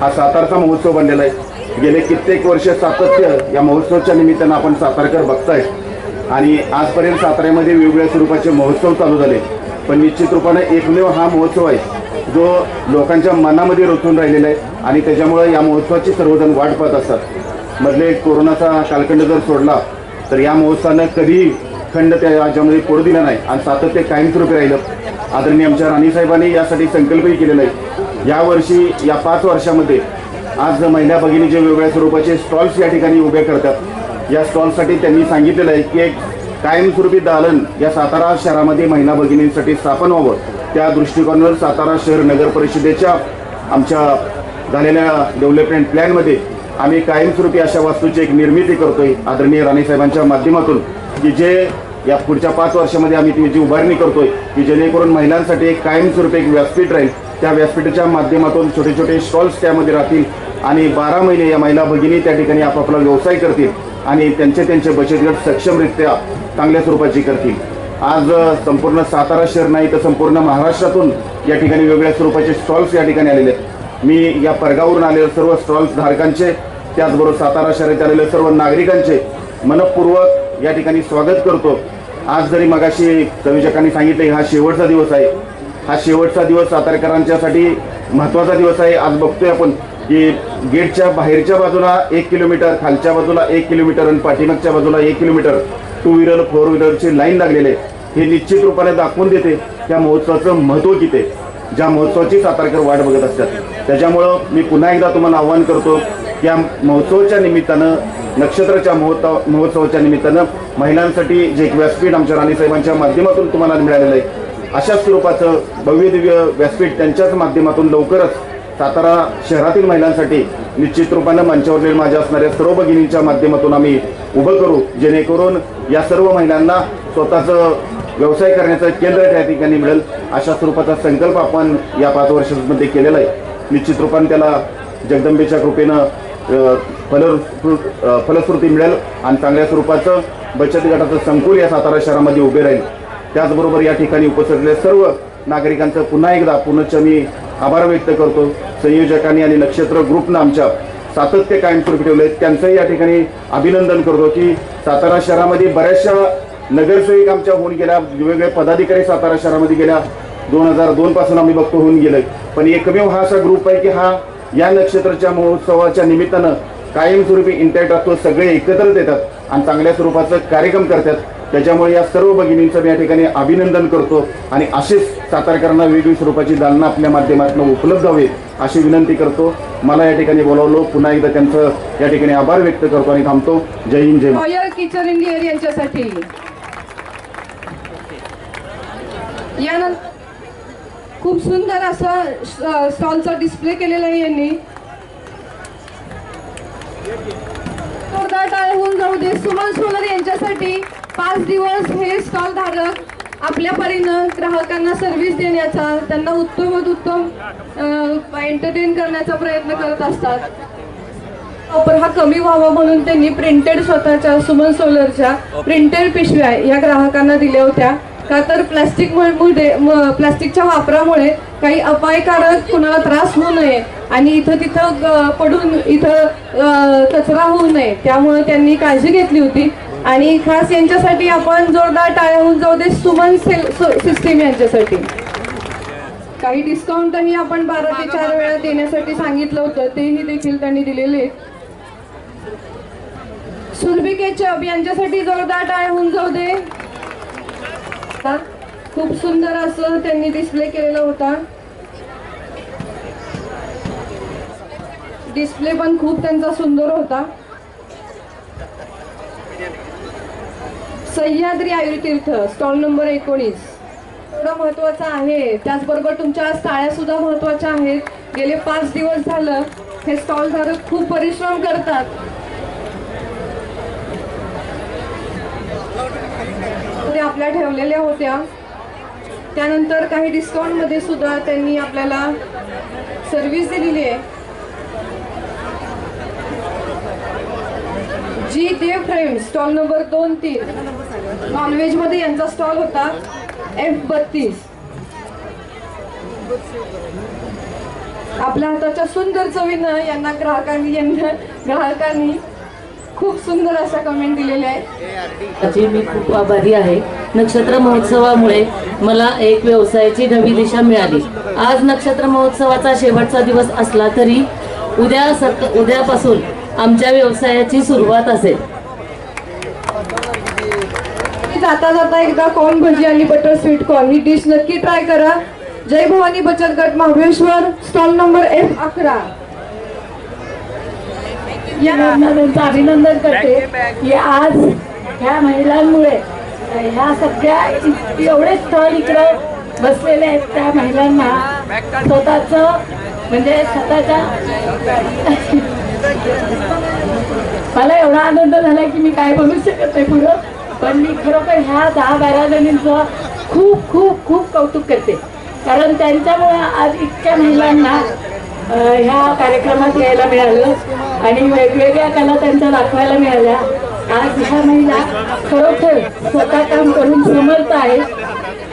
हा सातारचा महोत्सव बनलेला आहे. गेले कित्येक वर्ष सातत्य या महोत्सवाच्या निमित्तानं आपण सातारकर बघताय. आणि आजपर्यंत साताऱ्यामध्ये वेगवेगळ्या स्वरूपाचे महोत्सव चालू झाले. पण निश्चित रूपाने एकमेव हा महोत्सव आहे. जो लोकांच्या मनामध्ये रोचून राहिलेला आहे आणि त्याच्यामुळे या महोत्सवाची सर्वजण वाट पाहत असतात. मधले कोरोनाचा कालखंड जर सोडला तर या महोत्सवानं कधीही खंड त्या राज्यामध्ये कोड दिला नाही. आणि सातत्य कायमस्वरूपी राहिलं. आदरणीय आमच्या राणीसाहेबांनी यासाठी संकल्पही केलेला आहे. यावर्षी या पाच वर्षामध्ये आज महिला भगिनीचे वेगवेगळ्या स्वरूपाचे स्टॉल्स या ठिकाणी उभे करतात या स्टॉलसाठी त्यांनी सांगितलेलं आहे की एक कायमस्वरूपी दालन या सातारा शहरामध्ये महिला भगिनींसाठी स्थापन व्हावं. त्या दृष्टिकोनावर सातारा शहर नगर परिषदेच्या आमच्या झालेल्या डेव्हलपमेंट प्लॅनमध्ये आम्ही कायमस्वरूपी अशा वास्तूची एक निर्मिती करतोय आदरणीय राणीसाहेबांच्या माध्यमातून की जे या पुढच्या पाच वर्षामध्ये आम्ही त्याची उभारणी करतोय की जेणेकरून महिलांसाठी एक कायमस्वरूपी एक व्यासपीठ राहील. त्या व्यासपीठाच्या माध्यमातून छोटे छोटे स्टॉल्स त्यामध्ये राहतील आणि बारा महिने या महिला भगिनी त्या ठिकाणी आपापला व्यवसाय करतील आणि त्यांचे त्यांचे बचत गट सक्षमरित्या चांगल्या स्वरूपाची करतील. आज संपूर्ण सातारा शहर नाही तर संपूर्ण महाराष्ट्रातून या ठिकाणी वेगवेगळ्या स्वरूपाचे स्टॉल्स या ठिकाणी आलेले आहेत. मी या परगावरून आलेले सर्व स्टॉल्स धारकांचे त्याचबरोबर सातारा शहरात आलेले सर्व नागरिकांचे मनपूर्वक या ठिकाणी स्वागत करतो. आज जरी मगाशी संयोजकांनी सांगितले हा शेवटचा दिवस आहे हा शेवटचा दिवस सातारकरांच्यासाठी महत्त्वाचा दिवस आहे. आज बघतोय आपण की गेटच्या बाहेरच्या बाजूला एक किलोमीटर खालच्या बाजूला एक किलोमीटर आणि पाठीमागच्या बाजूला एक किलोमीटर टू व्हीलर फोर व्हीलरची लाईन लागलेली आहे. हे निश्चित रूपाने दाखवून देते त्या महोत्सवाचं महत्त्व किती ज्या महोत्सवाची सातारकर वाट बघत असतात. त्याच्यामुळं मी पुन्हा एकदा तुम्हाला आव्हान करतो या महोत्सवाच्या निमित्तानं नक्षत्राच्या महोत्सव महोत्सवाच्या निमित्तानं महिलांसाठी जे एक व्यासपीठ आमच्या राणीसाहेबांच्या माध्यमातून तुम्हाला मिळालेलं आहे अशा स्वरूपाचं भव्य दिव्य व्यासपीठ त्यांच्याच माध्यमातून लवकरच सातारा शहरातील महिलांसाठी निश्चित रूपानं मंचावर माझ्या असणाऱ्या सर्व भगिनींच्या माध्यमातून आम्ही उभं करू जेणेकरून या सर्व महिलांना स्वतःचं व्यवसाय करण्याचं केंद्र त्या ठिकाणी मिळेल अशा स्वरूपाचा संकल्प आपण या पाच वर्षांमध्ये केलेला आहे. निश्चित रूपाने त्याला जगदंबेच्या कृपेनं अ, फलश्रुती मिळेल आणि चांगल्या स्वरूपाचं बचत गटाचं संकुल या सातारा शहरामध्ये उभे राहील. त्याचबरोबर या ठिकाणी उपस्थित सर्व नागरिकांचं पुन्हा एकदा पुनश्च मी आभार व्यक्त करतो. संयोजकांनी आणि नक्षत्र ग्रुपनं आमच्या सातत्य कायमस्वरूपी ठेवले त्यांचंही या ठिकाणी अभिनंदन करतो की सातारा शहरामध्ये बऱ्याचशा नगरसेवक आमच्या होऊन गेल्या. वेगवेगळे पदाधिकारी सातारा शहरामध्ये गेल्या. दोन हजार दोनपासून आम्ही बघतो होऊन गेलं पण एकमेव हा असा ग्रुप आहे की हा या नक्षत्राच्या महोत्सवाच्या निमित्तानं कायमस्वरूपी इंटॅक्ट असतो सगळे एकत्रच येतात आणि चांगल्या स्वरूपाचं कार्यक्रम करतात. त्याच्यामुळे या सर्व भगिनींचं मी या ठिकाणी अभिनंदन करतो आणि असेच सातारकरांना वेगवेगळी स्वरूपाची दालनं आपल्या माध्यमातून उपलब्ध हवे अशी विनंती करतो. मला या ठिकाणी बोलावलो पुन्हा एकदा त्यांचं या ठिकाणी आभार व्यक्त करतो आणि थांबतो. जय हिंद जय रॉयल किचन इंडियर यांच्यासाठी. यानंतर खूप सुंदर असं स्टॉलचा डिस्प्ले केलेला आहे यांनी. स्पर्धा टाळ्या होऊन जाऊ दे. सुमन सोलर यांच्यासाठी पाच दिवस हे स्टॉल धारक आपल्या परीनं ग्राहकांना सर्व्हिस देण्याचा त्यांना उत्तमात उत्तम एंटरटेन करण्याचा प्रयत्न करत असतात. वापर हा कमी व्हावा म्हणून त्यांनी प्रिंटेड स्वतःच्या सुमन सोलरच्या प्रिंटेड पिशव्या या ग्राहकांना दिल्या होत्या. का तर प्लास्टिक मुळे प्लास्टिकच्या वापरामुळे काही अपायकारक कुणाला त्रास होऊ नये आणि इथं तिथं पडून इथं कचरा होऊ नये. त्यामुळे त्यांनी काळजी घेतली होती. आणि खास यांच्यासाठी आपण जोरदार टाळ्या होऊन जाऊ दे सुमन सिस्टीम यांच्यासाठी. काही डिस्काउंटही आपण बारा ते चार वेळा देण्यासाठी सांगितलं होतं. तेही देखील त्यांनी दिलेले. आहेत. सुरभी केचप यांच्यासाठी जोरदार टाळ्या होऊन जाऊ दे. खूप सुंदर असं त्यांनी डिस्प्ले केलेला होता. डिस्प्ले पण खूप त्यांचा सुंदर होता. सह्याद्री आयुर्तीर्थ स्टॉल नंबर एकोणीस. एवढं महत्त्वाचा आहे. त्याचबरोबर तुमच्या साळ्या सुद्धा महत्त्वाच्या आहेत. गेले पाच दिवस झालं. हे स्टॉल धारक खूप परिश्रम करतात. ते आपल्या ठेवलेल्या होत्या. त्यानंतर काही डिस्काउंटमध्ये सुद्धा त्यांनी आपल्याला सर्व्हिस दिलेली आहे. जी देव फ्रेम स्टॉल नंबर दोन तीन. नॉनव्हेजमध्ये यांचा स्टॉल होता. एफ बत्तीस. आपल्या हाताच्या सुंदर चवीनं यांना ग्राहकांनी यांना ग्राहकांनी खूप सुंदर अशा कमेंट दिलेल्या आहेत त्याची मी खूप आभारी आहे. नक्षत्र महोत्सवामुळे मला एक व्यवसायाची नवी दिशा मिळाली. आज नक्षत्र महोत्सवाचा शेवटचा दिवस असला तरी उद्या सक उद्यापासून आमच्या व्यवसायाची सुरुवात असेल. जाता जाता एकदा कॉर्न भजी आणि बटर स्वीट कॉर्न ही डिश नक्की ट्राय करा. जय भवानी बचत गट महाबळेश्वर स्टॉल नंबर एफ अकरा. या त्यांचं अभिनंदन करते की आज ह्या महिलांमुळे ह्या सगळ्या एवढे स्थळ इकडं बसलेले आहेत त्या महिलांना स्वतःच म्हणजे स्वतःच्या मला एवढा आनंद झाला की मी काय बोलू शकत नाही पुढं. पण मी खरोखर ह्या दहा बारा जणींचं खूप खूप खूप कौतुक करते. कारण त्यांच्यामुळे आज इतक्या महिलांना ह्या कार्यक्रमात यायला मिळालं आणि वेगवेगळ्या कला त्यांच्या दाखवायला मिळाल्या. आज ह्या महिला खरोखर स्वतः काम करून समर्थ आहेत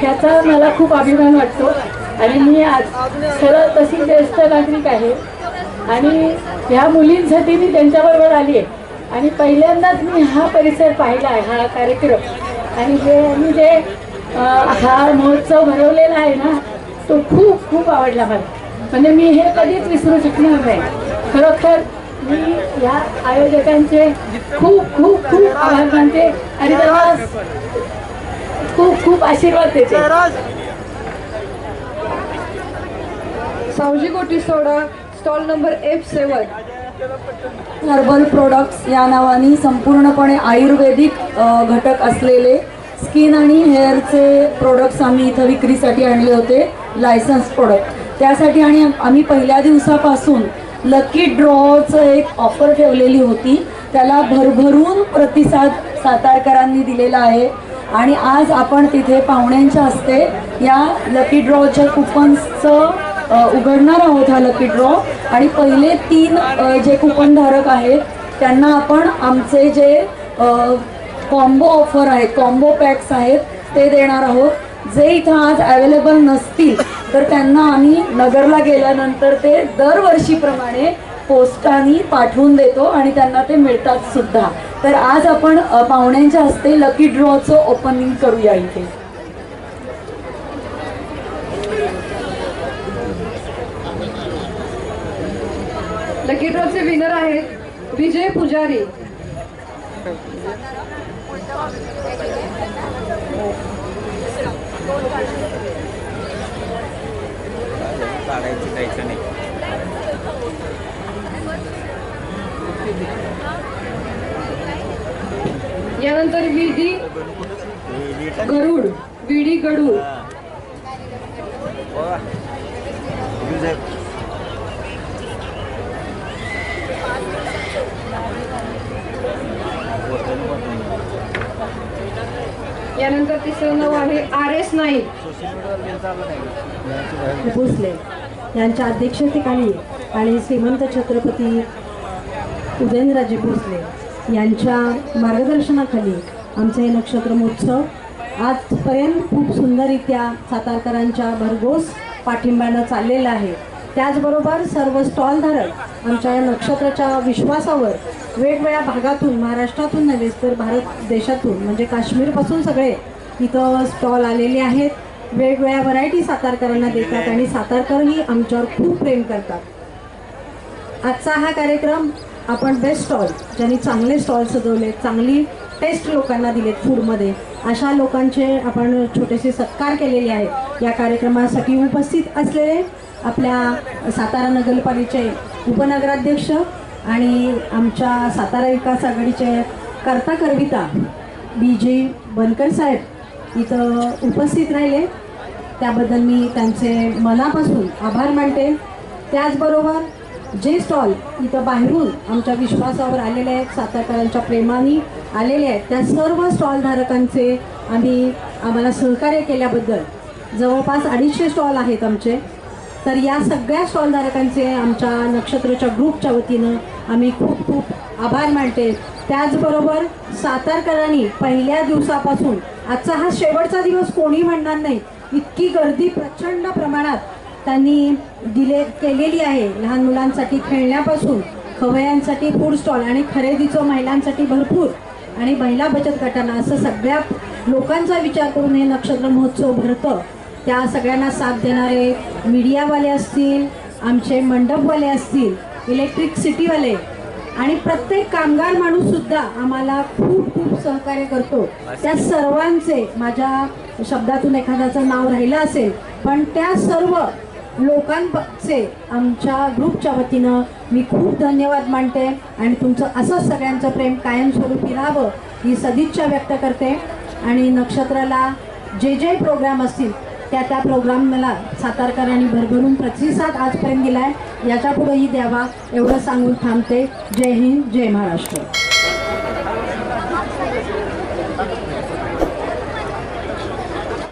ह्याचा मला खूप अभिमान वाटतो. आणि मी आज खरं तशी ज्येष्ठ नागरिक आहे आणि ह्या मुलींसाठी मी त्यांच्याबरोबर आली आहे. आणि पहिल्यांदाच मी हा परिसर पाहिला आहे हा कार्यक्रम. आणि जे मी जे हा महोत्सव भरवलेला आहे ना तो खूप खूप आवडला मला. म्हणजे मी हे कधीच विसरू शकणार नाही. खरोखर मी या आयोजकांचे खूप खूप खूप आभार मानते आणि त्यांना खूप खूप आशीर्वाद देते. सावजी गोटी soda stall number F seven herbal products या नावाने संपूर्णपणे आयुर्वेदिक घटक असलेले स्किन आणि हेअरचे प्रोडक्ट्स आम्ही इथं विक्रीसाठी आणले होते. लायसन्स प्रोडक्ट त्यासाठी आणि आम्ही पहिल्या दिवसापासून लकी ड्रॉचं एक ऑफर ठेवलेली होती. त्याला भरभरून प्रतिसाद सातारकरांनी दिलेला आहे. आणि आज आपण तिथे पाहुण्यांच्या हस्ते या लकी ड्रॉच्या कुपन्सचं उघडणार आहोत हा लकी ड्रॉ आणि पहिले तीन जे कुपनधारक आहेत त्यांना आपण आमचे जे कॉम्बो ऑफर आहेत कॉम्बो पॅक्स आहेत ते देणार आहोत. जे इथं आज अवेलेबल नसतील तर त्यांना आम्ही नगरला गेल्यानंतर ते दरवर्षीप्रमाणे पोस्टानी पाठवून देतो आणि त्यांना ते मिळतात सुद्धा. तर आज आपण पाहुण्यांच्या हस्ते लकी ड्रॉचं ओपनिंग करूया इथे. लकी ड्रॉचे विनर आहेत विजय पुजारी. यानंतर विधी गरुड विडी गरुड. यानंतर तिसरं नाव आहे आर एस नाईक. भोसले. यांच्या अध्यक्षतेखाली आणि श्रीमंत छत्रपती उदयनराजे भोसले यांच्या मार्गदर्शनाखाली आमचे हे नक्षत्र महोत्सव आजपर्यंत खूप सुंदररित्या सातारकरांच्या भरघोस पाठिंब्यानं चाललेला आहे. त्याचबरोबर सर्व स्टॉलधारक आमच्या या नक्षत्राच्या विश्वासावर वेगवेगळ्या भागातून महाराष्ट्रातून नव्हेच तर भारत देशातून म्हणजे काश्मीरपासून सगळे इथं स्टॉल आलेले आहेत. वेगवेगळ्या व्हरायटी सातारकरांना देतात आणि सातारकरही आमच्यावर खूप प्रेम करतात. आजचा हा कार्यक्रम आपण बेस्ट स्टॉल ज्यांनी चांगले स्टॉल सजवले चांगली टेस्ट लोकांना दिलेत फूडमध्ये अशा लोकांचे आपण छोटेसे सत्कार केलेले आहेत. या कार्यक्रमासाठी उपस्थित असलेले आपल्या सातारा नगरपालिकेचे उपनगराध्यक्ष आणि आमच्या सातारा विकास आघाडीचे कर्ता करविता बी जे बनकर साहेब इथं उपस्थित राहिले. त्याबद्दल मी त्यांचे मनापासून आभार मानते. त्याचबरोबर जे स्टॉल इथं बाहेरून आमच्या विश्वासावर आलेले आहेत सातारकरांच्या प्रेमाने आलेले आहेत त्या सर्व स्टॉलधारकांचे आम्ही आम्हाला सहकार्य केल्याबद्दल जवळपास अडीचशे स्टॉल आहेत आमचे. तर या सगळ्या स्टॉलधारकांचे आमच्या नक्षत्रच्या ग्रुपच्या वतीनं आम्ही खूप खूप आभार मानते. त्याचबरोबर सातारकरांनी पहिल्या दिवसापासून आजचा हा शेवटचा दिवस कोणी म्हणणार नाही इतकी गर्दी प्रचंड प्रमाणात त्यांनी दिले केलेली आहे लहान मुलांसाठी खेळण्यापासून खवयांसाठी फूड स्टॉल आणि खरेदीचं महिलांसाठी भरपूर. आणि महिला बचत गटांना असं सगळ्या लोकांचा विचार करून हे नक्षत्र महोत्सव भरतं. त्या सगळ्यांना साथ देणारे मीडियावाले असतील आमचे मंडपवाले असतील इलेक्ट्रिक सिटीवाले आणि प्रत्येक कामगार माणूससुद्धा आम्हाला खूप खूप सहकार्य करतो. त्या सर्वांचे माझ्या शब्दातून एखाद्याचं नाव राहिलं असेल पण त्या सर्व लोकांचे आमच्या ग्रुपच्या वतीनं मी खूप धन्यवाद मानते आणि तुमचं असंच सगळ्यांचं प्रेम कायमस्वरूपी राहावं ही सदिच्छा व्यक्त करते. आणि नक्षत्राला जे जे प्रोग्राम असतील त्या त्या प्रोग्रामला सातारकरांनी भरभरून प्रतिसाद आजपर्यंत दिला आहे याच्यापुढेही द्यावा एवढं सांगून थांबते. जय हिंद जय महाराष्ट्र.